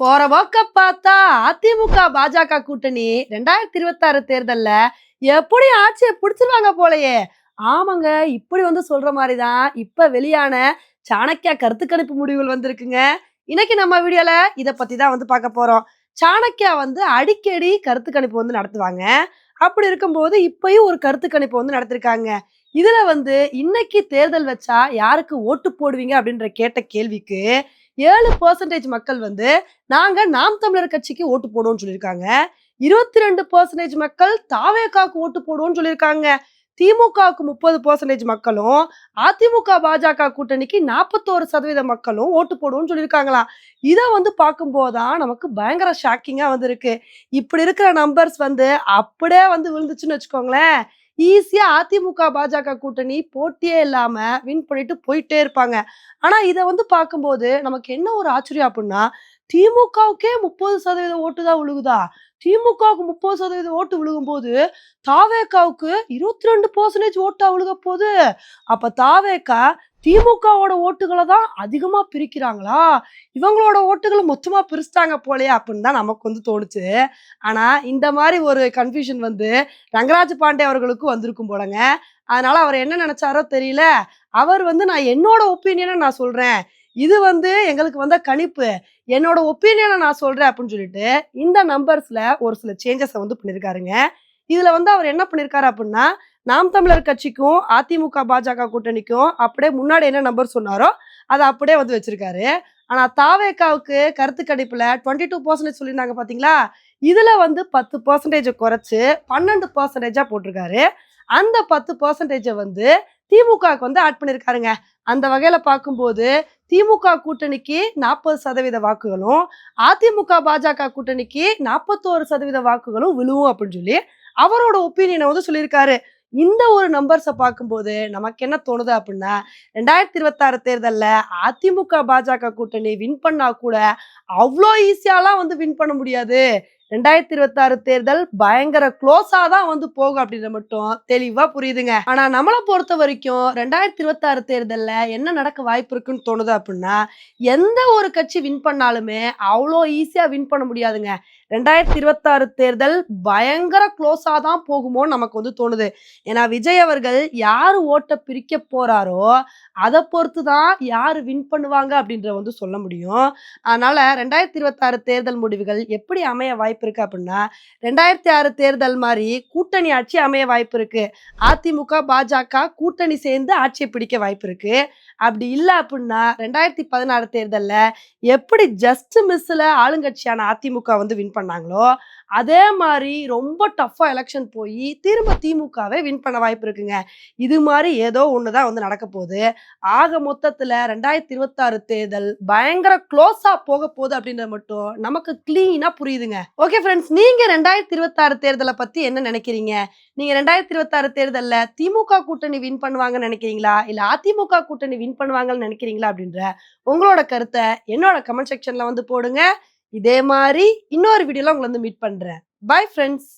போற போக்க பார்த்தா அதிமுக பாஜக கூட்டணி ரெண்டாயிரத்தி இருபத்தாறு தேர்தல்ல எப்படி ஆட்சியை பிடிச்சிருவாங்க போலயே. ஆமாங்க இப்படி வந்து சொல்ற மாதிரி தான் இப்ப வெளியான சாணக்கியா கருத்து கணிப்பு முடிவுகள் வந்திருக்குங்க. இன்னைக்கு நம்ம வீடியோல இதை பத்தி தான் வந்து பார்க்க போறோம். சாணக்கியா வந்து அடிக்கடி கருத்து கணிப்பு வந்து நடத்துவாங்க. அப்படி இருக்கும்போது இப்பயும் ஒரு கருத்து கணிப்பு வந்து நடத்திருக்காங்க. இதுல வந்து இன்னைக்கு தேர்தல் வச்சா யாருக்கு ஓட்டு போடுவீங்க அப்படின்ற கேட்ட கேள்விக்கு ஏழு பர்சன்டேஜ் மக்கள் வந்து நாங்க நாம் தமிழர் கட்சிக்கு ஓட்டு போடுவோம்னு சொல்லியிருக்காங்க. இருபத்தி ரெண்டு பர்சன்டேஜ் மக்கள் தாவேக்காக்கு ஓட்டு போடுவோம்னு சொல்லியிருக்காங்க. திமுகவுக்கு முப்பது பர்சன்டேஜ் மக்களும் அதிமுக பாஜக கூட்டணிக்கு நாற்பத்தோரு சதவீத மக்களும் ஓட்டு போடுவோம்னு சொல்லியிருக்காங்களாம் இதை வந்து பார்க்கும்போதுதான் நமக்கு பயங்கர ஷாக்கிங்காக வந்து இருக்கு இப்படி இருக்கிற நம்பர்ஸ் வந்து அப்படியே வந்து விழுந்துச்சுன்னு வச்சுக்கோங்களேன். ஈஸியா அதிமுக பாஜக கூட்டணி போட்டியே இல்லாம வின் பண்ணிட்டு போயிட்டே இருப்பாங்க. ஆனா இதை வந்து பார்க்கும்போது நமக்கு என்ன ஒரு ஆச்சரியம் அப்படின்னா திமுகவுக்கே முப்பது சதவீத ஓட்டு தான் விழுகுதா? திமுகவுக்கு முப்பது சதவீத ஓட்டு விழுகும்போது தாவேக்காவுக்கு இருபத்தி ரெண்டு பர்சன்டேஜ் ஓட்டா விழுக போகுது. அப்ப தாவேக்கா திமுகவோட ஓட்டுகளை தான் அதிகமாக பிரிக்கிறாங்களா? இவங்களோட ஓட்டுகளை மொத்தமாக பிரிச்சிட்டாங்க போலயே அப்படின்னு தான் நமக்கு வந்து தோணுச்சு. ஆனால் இந்த மாதிரி ஒரு கன்ஃபியூஷன் வந்து ரங்கராஜ் பாண்டே அவர்களுக்கு வந்திருக்கும் போலங்க. அதனால அவர் என்ன நினைச்சாரோ தெரியல. அவர் வந்து நான் என்னோட ஒப்பீனியனை நான் சொல்கிறேன் இது வந்து எங்களுக்கு வந்த கணிப்பு. என்னோட ஒப்பீனியனை நான் சொல்கிறேன் அப்படின்னு சொல்லிட்டு இந்த நம்பர்ஸில் ஒரு சில சேஞ்சஸை வந்து பண்ணியிருக்காருங்க இதில் வந்து அவர் என்ன பண்ணியிருக்காரு அப்படின்னா நாம் தமிழர் கட்சிக்கும் அதிமுக பாஜக கூட்டணிக்கும் அப்படியே முன்னாடி என்ன நம்பர் சொன்னாரோ அதை அப்படியே வந்து வச்சிருக்காரு. ஆனால் தாவேக்காவுக்கு கருத்து கணிப்பில் டுவெண்ட்டி டூ பர்சன்டேஜ் சொல்லியிருந்தாங்க பார்த்தீங்களா இதில் வந்து பத்து பர்சன்டேஜை குறைச்சி பன்னெண்டு பர்சன்டேஜாக போட்டிருக்காரு. அந்த பத்து பர்சன்டேஜை வந்து திமுகவுக்கு வந்து ஆட் பண்ணியிருக்காருங்க அந்த வகையில் பார்க்கும்போது திமுக கூட்டணிக்கு நாற்பது சதவீத வாக்குகளும் அதிமுக பாஜக கூட்டணிக்கு நாற்பத்தோரு சதவீத வாக்குகளும் விழுவும் அப்படின்னு சொல்லி அவரோட ஒப்பீனியனை வந்து சொல்லியிருக்காரு. இந்த ஒரு நம்பர்ஸை பார்க்கும்போது நமக்கு என்ன தோணுது அப்படின்னா ரெண்டாயிரத்தி இருபத்தாறு தேர்தலில் அதிமுக பாஜக கூட்டணி வின் பண்ணா கூட அவ்வளோ ஈஸியாலாம் வந்து வின் பண்ண முடியாது. ரெண்டாயிரத்தி இருபத்தாறு தேர்தல் பயங்கர க்ளோஸா தான் வந்து போகும் அப்படின்ற மட்டும் தெளிவா புரியுதுங்க. ஆனா நம்மளை பொறுத்த வரைக்கும் ரெண்டாயிரத்தி இருபத்தாறு தேர்தல்ல என்ன நடக்க வாய்ப்பு இருக்குன்னு தோணுது அப்படின்னா எந்த ஒரு கட்சி வின் பண்ணாலுமே அவ்வளோ ஈஸியா வின் பண்ண முடியாதுங்க. ரெண்டாயிரத்தி இருபத்தாறு தேர்தல் பயங்கர க்ளோஸா தான் போகுமோன்னு நமக்கு வந்து தோணுது. ஏன்னா விஜய் அவர்கள் யார் ஓட்டை பிரிக்க போறாரோ அதை பொறுத்து தான் யார் வின் பண்ணுவாங்க அப்படின்ற வந்து சொல்ல முடியும். அதனால ரெண்டாயிரத்தி இருபத்தாறு தேர்தல் முடிவுகள் எப்படி அமைய வாய்ப்பு இருக்கு அப்படின்னா ரெண்டாயிரத்தி ஆறு தேர்தல் மாதிரி கூட்டணி ஆட்சி அமைய வாய்ப்பு இருக்கு அதிமுக பாஜக கூட்டணி சேர்ந்து ஆட்சியை பிடிக்க வாய்ப்பு இருக்கு அப்படி இல்லை அப்படின்னா ரெண்டாயிரத்தி பதினாறு தேர்தலில் எப்படி ஜஸ்ட் மிஸ்ஸில் ஆளுங்கட்சியான அதிமுக வந்து வின் பண்ணாங்களோ அதே மாதிரி ரொம்ப டஃப்பாக எலெக்ஷன் போய் திரும்ப திமுகவே வின் பண்ண வாய்ப்பு இருக்குங்க. இது மாதிரி ஏதோ ஒன்று தான் வந்து நடக்க போகுது. ஆக மொத்தத்தில் ரெண்டாயிரத்தி இருபத்தாறு தேர்தல் பயங்கர க்ளோஸாக போக போகுது அப்படின்றது மட்டும் நமக்கு க்ளீனாக புரியுதுங்க. ஓகே ஃப்ரெண்ட்ஸ் நீங்கள் ரெண்டாயிரத்தி இருபத்தாறு தேர்தலை பற்றி என்ன நினைக்கிறீங்க? நீங்கள் ரெண்டாயிரத்தி இருபத்தாறு தேர்தலில் திமுக கூட்டணி வின் பண்ணுவாங்கன்னு நினைக்கிறீங்களா? இல்லை அதிமுக கூட்டணி வின் பண்ணுவாங்கன்னு நினைக்கிறீங்களா அப்படின்ற உங்களோட கருத்தை என்னோட கமெண்ட் செக்ஷனில் வந்து போடுங்க. இதே மாதிரி இன்னொரு வீடியோல உங்களை வந்து மீட் பண்றேன். Bye friends